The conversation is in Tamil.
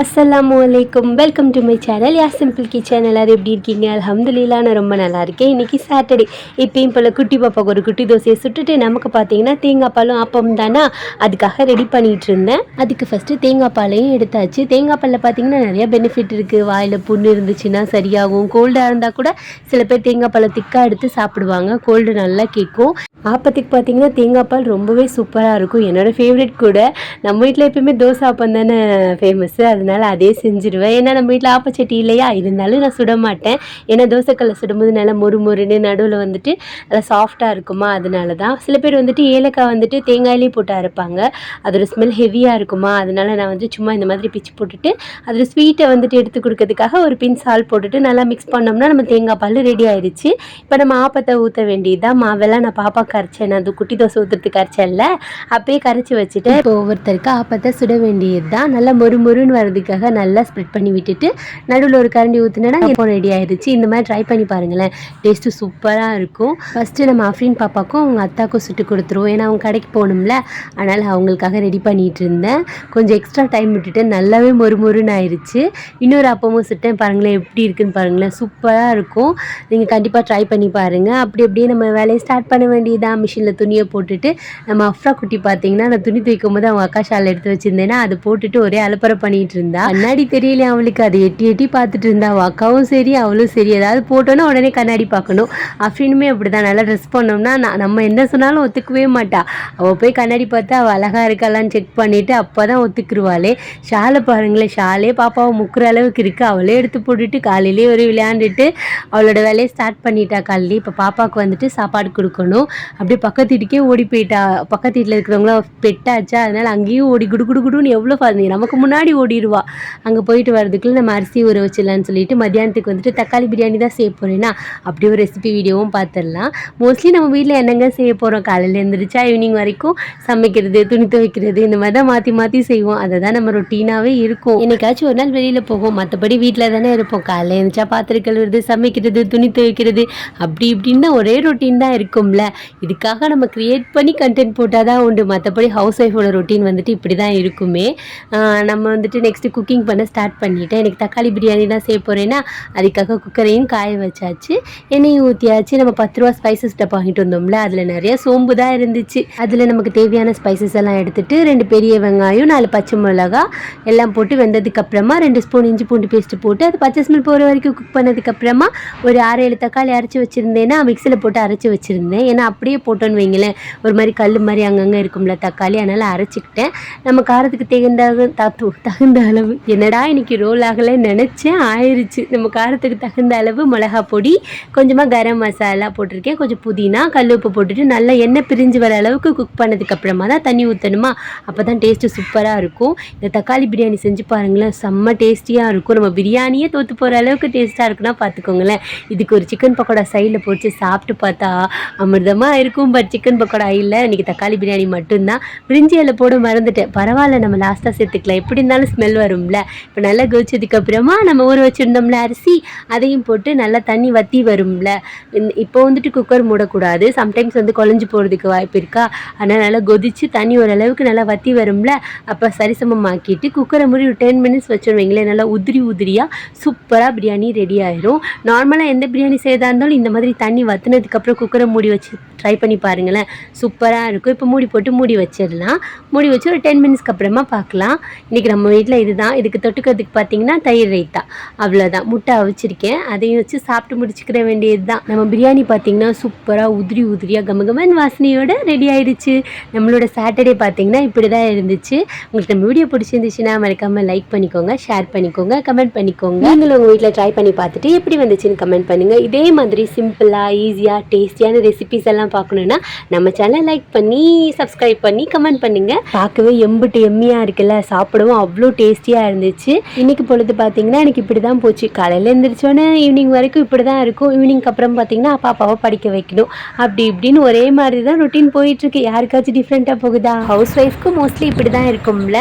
அஸ்ஸலாமு வலைக்கும் வெல்கம் டு மை சேனல் யா சிம்பிள் கிச்சன் எல்லாரும் எப்படி இருக்கீங்க? அல்ஹம்துலில்லா நான் ரொம்ப நல்லா இருக்கேன். இன்றைக்கி சாட்டர்டே இப்பயும் போல் குட்டி பாப்பாவுக்கு ஒரு குட்டி தோசையை சுட்டுட்டு நமக்கு பார்த்தீங்கன்னா தேங்காய் பாலும் அப்பம் தானா? அதுக்காக ரெடி பண்ணிகிட்டு இருந்தேன். அதுக்கு ஃபஸ்ட்டு தேங்காய் பாலையும் எடுத்தாச்சு. தேங்காய் பாலில் பார்த்தீங்கன்னா நிறைய பெனிஃபிட் இருக்குது வாயில் புண்ணு இருந்துச்சுன்னா சரியாகும். கோல்டாக இருந்தால் கூட சில பேர் தேங்காய் பாலை திக்காக எடுத்து சாப்பிடுவாங்க. கோல்டு நல்லா கேட்கும். ஆப்பத்துக்கு பார்த்தீங்கன்னா தேங்காய் பால் ரொம்பவே சூப்பராக இருக்கும். என்னோடய ஃபேவரட் கூட. நம்ம வீட்டில் எப்பயுமே தோசை ஆப்பம் தானே ஃபேமஸ்ஸு அதனால் அதே செஞ்சுருவேன். ஏன்னா நம்ம வீட்டில் ஆப்பச்சட்டி இல்லையா? இருந்தாலும் நான் சுட மாட்டேன் ஏன்னா தோசைக்கல்ல சுடும்போது நல்லா மொறு மொறுன்னு நடுவில் வந்துட்டு நல்லா சாஃப்டாக இருக்குமா? அதனால தான் சில பேர் வந்துட்டு ஏலக்காய் வந்துட்டு தேங்காயிலே போட்டு அரைப்பாங்க. அதோட ஸ்மெல் ஹெவியாக இருக்குமா? அதனால நான் வந்து சும்மா இந்த மாதிரி பிச்சு போட்டுட்டு அதில் ஸ்வீட்டை வந்துட்டு எடுத்து கொடுக்கறதுக்காக ஒரு பின் சால் போட்டுட்டு நல்லா மிக்ஸ் பண்ணோம்னா நம்ம தேங்காய் பால் ரெடி ஆயிடுச்சு. இப்போ நம்ம ஆப்பத்தை ஊற்ற வேண்டியதுதான். மாவெல்லாம் நான் பாப்பா கரைச்சேன். அது குட்டி தோசை ஊற்றுறதுக்கு கரைச்சேன்ல அப்பயே கரைச்சி வச்சுட்டு இப்போ ஒவ்வொருத்தருக்கு ஆப்பத்தை சுட வேண்டியது தான் நல்லா மொறு மொறுன்னு வர்றதுக்காக நல்லா ஸ்ப்ரெட் பண்ணி விட்டுட்டு நடுவில் ஒரு கரண்டி ஊற்றுனா இப்போ ரெடி ஆயிடுச்சு இந்த மாதிரி ட்ரை பண்ணி பாருங்களேன். டேஸ்ட்டு சூப்பராக இருக்கும். ஃபஸ்ட்டு நம்ம அஃப்ரீன் பாப்பாக்கும் அவங்க அத்தாக்கும் சுட்டு கொடுத்துருவோம். ஏன்னா அவங்க கடைக்கு போகணும்ல. அதனால் அவங்களுக்காக ரெடி பண்ணிகிட்டு இருந்தேன். கொஞ்சம் எக்ஸ்ட்ரா டைம் விட்டுட்டு நல்லாவே மொறு மொறுன்னு ஆயிடுச்சு இன்னொரு அப்பமும் சுட்டேன். பாருங்களேன் எப்படி இருக்குன்னு பாருங்களேன். சூப்பராக இருக்கும். நீங்கள் கண்டிப்பாக ட்ரை பண்ணி பாருங்கள் அப்படி அப்படியே நம்ம வேலையை ஸ்டார்ட் பண்ண வேண்டியது வேண்டியதான் மிஷினில் துணியை போட்டுட்டு நம்ம அஃப்ரா குட்டி பார்த்தீங்கன்னா நான் துணி துவைக்கும் போது அவங்க அக்கா ஷால் எடுத்து வச்சிருந்தேன்னா அதை போட்டுட்டு ஒரே அலப்பறை பண்ணிட்டு இருந்தா. கண்ணாடி தெரியல அவளுக்கு? அதை எட்டி எட்டி பார்த்துட்டு இருந்தா. அவள் அக்காவும் சரி அவளும் சரி. ஏதாவது போட்டோன்னா உடனே கண்ணாடி பார்க்கணும். அஃப்ரினுமே அப்படிதான். நல்லா ட்ரெஸ் பண்ணோம்னா நான் நம்ம என்ன சொன்னாலும் ஒத்துக்கவே மாட்டா. அவள் போய் கண்ணாடி பார்த்து அவள் அழகாக இருக்காளான்னு செக் பண்ணிவிட்டு அப்போ தான் ஒத்துக்குருவாளே. ஷாலை பாருங்களேன். ஷாலே பாப்பாவை முக்கிற அளவுக்கு இருக்குது அவளே எடுத்து போட்டுட்டு காலையிலே ஒரு விளையாண்டுட்டு அவளோட வேலையை ஸ்டார்ட் பண்ணிட்டா. காலையிலே இப்போ பாப்பாவுக்கு வந்துட்டு சாப்பாடு கொடுக்கணும். அப்படியே பக்கத்து வீட்டுக்கே ஓடி போயிட்டா. பக்கத்து வீட்டில் இருக்கிறவங்களாம் பெட்டாச்சா? அதனால அங்கேயும் ஓடி குடு குடு குடுன்னு எவ்வளோ ஃபாதி நமக்கு முன்னாடி ஓடிடுவா. அங்கே போயிட்டு வரதுக்குள்ள நம்ம அரிசி ஊற வச்சிடலான்னு சொல்லிட்டு மத்தியானத்துக்கு வந்துட்டு தக்காளி பிரியாணி தான் செய்ய போகிறேன்னா அப்படியே ஒரு ரெசிபி வீடியோவும் பார்த்துடலாம் மோஸ்ட்லி நம்ம வீட்டில் என்னங்க செய்ய போகிறோம் காலையில் எழுந்திரிச்சா ஈவினிங் வரைக்கும் சமைக்கிறது துணி துவைக்கிறது இந்த மாதிரி தான் மாற்றி மாற்றி செய்வோம். அதை தான் நம்ம ரொட்டீனாகவே இருக்கும். என்னைக்காச்சும் ஒரு நாள் வெளியில் போவோம். மற்றபடி வீட்டில் தானே இருப்போம். காலையில் எழுந்திரிச்சா பாத்திரம் கழுவுறது சமைக்கிறது துணி துவைக்கிறது அப்படி இப்படின்னு ஒரே ரொட்டீன் தான் இருக்கும்ல. இதுக்காக நம்ம க்ரியேட் பண்ணி கண்டென்ட் போட்டால் தான் உண்டு. மற்றபடி ஹவுஸ் ஒய்ஃபோட ரொட்டீன் வந்துட்டு இப்படி தான் இருக்குமே நம்ம வந்துட்டு நெக்ஸ்ட்டு குக்கிங் பண்ண ஸ்டார்ட் பண்ணிட்டேன். எனக்கு தக்காளி பிரியாணி தான் செய்ய போகிறேன்னா அதுக்காக குக்கரையும் காய வச்சாச்சு. எண்ணெயும் ஊற்றியாச்சு நம்ம பத்து ரூபா ஸ்பைசஸ் டப்பா வாங்கிட்டு வந்தோம்ல அதில் நிறைய சோம்பு தான் இருந்துச்சு. அதில் நமக்கு தேவையான ஸ்பைசஸ் எல்லாம் எடுத்துகிட்டு ரெண்டு பெரிய வெங்காயம் நாலு பச்சை மிளகா எல்லாம் போட்டு வெந்ததுக்கு அப்புறமா ரெண்டு ஸ்பூன் இஞ்சி பூண்டு பேஸ்ட் போட்டு அது பச்சை ஸ்மெல் போகிற வரைக்கும் குக் பண்ணதுக்கப்புறமா ஒரு ஆறு ஏழு தக்காளி அரைச்சி வச்சுருந்தேன்னா மிக்சியில் போட்டு அரைச்சி வச்சுருந்தேன். ஏன்னா அப்படியே போட்டோன்னு வைங்களேன். ஒரு மாதிரி கல் மாதிரி அங்கங்கே இருக்கும்ல தக்காளி. அதனால் அரைச்சிக்கிட்டேன். நம்ம காரத்துக்கு தகுந்த தத்து தகுந்த அளவு. என்னடா இன்றைக்கி ரோல் ஆகலை நினச்சேன் ஆயிடுச்சு நம்ம காரத்துக்கு தகுந்த அளவு மிளகா பொடி கொஞ்சமாக கரம் மசாலா போட்டிருக்கேன். கொஞ்சம் புதினா கல் உப்பு போட்டுட்டு நல்லா எண்ணெய் பிரிஞ்சு வர அளவுக்கு குக் பண்ணதுக்கு அப்புறமா தான் தண்ணி ஊற்றணுமா அப்போ தான் டேஸ்ட்டு சூப்பராக இருக்கும். இந்த தக்காளி பிரியாணி செஞ்சு பாருங்களேன் செம்ம டேஸ்டியாக இருக்கும். நம்ம பிரியாணியே தோற்று போகிற அளவுக்கு டேஸ்ட்டாக இருக்குன்னா பார்த்துக்கோங்களேன் இதுக்கு ஒரு சிக்கன் பக்கோடா சைடில் போட்டு சாப்பிட்டு பார்த்தா அமிர்தமாக இருக்கும் பட் சிக்கன் பக்கோடா இல்லை. இன்றைக்கி தக்காளி பிரியாணி மட்டும்தான். பிரிஞ்சி இலை போட மறந்துட்டேன். பரவாயில்ல நம்ம லாஸ்ட்டாக சேர்த்துக்கலாம். எப்படி இருந்தாலும் ஸ்மெல் வரும்ல. இப்போ நல்லா கொதிச்சதுக்கு அப்புறமா நம்ம ஊற வச்சுருந்தோம்ல அரிசி அதையும் போட்டு நல்லா தண்ணி வற்றி வரும்ல. இப்போ வந்துட்டு குக்கர் மூடக்கூடாது. சம்டைம்ஸ் வந்து குழஞ்சி போகிறதுக்கு வாய்ப்பு இருக்கா? அதனால் நல்லா கொதிச்சு தண்ணி ஓரளவுக்கு நல்லா வத்தி வரும்ல. அப்போ சரிசமமாக்கிட்டு குக்கரை மூடி ஒரு டென் மினிட்ஸ் வச்சுருவீங்களே நல்லா உதிரி உதிரியாக சூப்பராக பிரியாணி ரெடி ஆயிரும். நார்மலாக எந்த பிரியாணி செய்தா இருந்தாலும் இந்த மாதிரி தண்ணி வற்றினதுக்கப்புறம் குக்கரை மூடி வச்சு ட்ரை பண்ணி பாருங்களேன். சூப்பராக இருக்கும். இப்போ மூடி போட்டு மூடி வச்சிடலாம். மூடி வச்சு ஒரு டென் மினிட்ஸ்க்கு அப்புறமா பார்க்கலாம். இன்றைக்கி நம்ம வீட்டில் இதுதான். இதுக்கு தொட்டுக்கிறதுக்கு பார்த்தீங்கன்னா தயிர் ரைத்தா. அவ்வளோதான் முட்டை அவிச்சிருக்கேன். அதையும் வச்சு சாப்பிட்டு முடிச்சுக்கிற வேண்டியது தான் நம்ம பிரியாணி பார்த்தீங்கன்னா சூப்பராக உதிரி உதிரியாக கமகமன் வாசனையோட ரெடி ஆயிடுச்சு. நம்மளோட சாட்டர்டே பார்த்தீங்கன்னா இப்படி தான் இருந்துச்சு. உங்களுக்கு நம்ம வீடியோ பிடிச்சிருந்துச்சுன்னா மறக்காமல் லைக் பண்ணிக்கோங்க ஷேர் பண்ணிக்கோங்க கமெண்ட் பண்ணிக்கோங்க. நீங்களும் உங்கள் வீட்டில் ட்ரை பண்ணி பார்த்துட்டு எப்படி வந்துச்சுன்னு கமெண்ட் பண்ணுங்கள் இதே மாதிரி சிம்பிளாக ஈஸியாக டேஸ்டியான ரெசிபிஸ் எல்லாம் பார்க்கணுன்னா நம்ம சேனல் லைக் பண்ணி சப்ஸ்கிரைப் பண்ணி கமெண்ட் பண்ணுங்க. பார்க்கவே எம்பிட்டு எம்மியாக இருக்குல்ல சாப்பிடவும் அவ்வளோ டேஸ்டியாக இருந்துச்சு. இன்னைக்கு பொழுது பார்த்தீங்கன்னா எனக்கு இப்படி தான் போச்சு. காலையில் எழுந்திரிச்சோன்னே ஈவினிங் வரைக்கும் இப்படி தான் இருக்கும் ஈவினிங்க்கு அப்புறம் பார்த்தீங்கன்னா பாப்பாவை படிக்க வைக்கணும். அப்படி இப்படின்னு ஒரே மாதிரி தான் ரொட்டீன் போயிட்டு இருக்கு. யாருக்காச்சும் டிஃப்ரெண்ட்டாக போகுதா? ஹவுஸ் ஒய்ஃப்க்கு மோஸ்ட்லி இப்படி தான் இருக்கும்ல.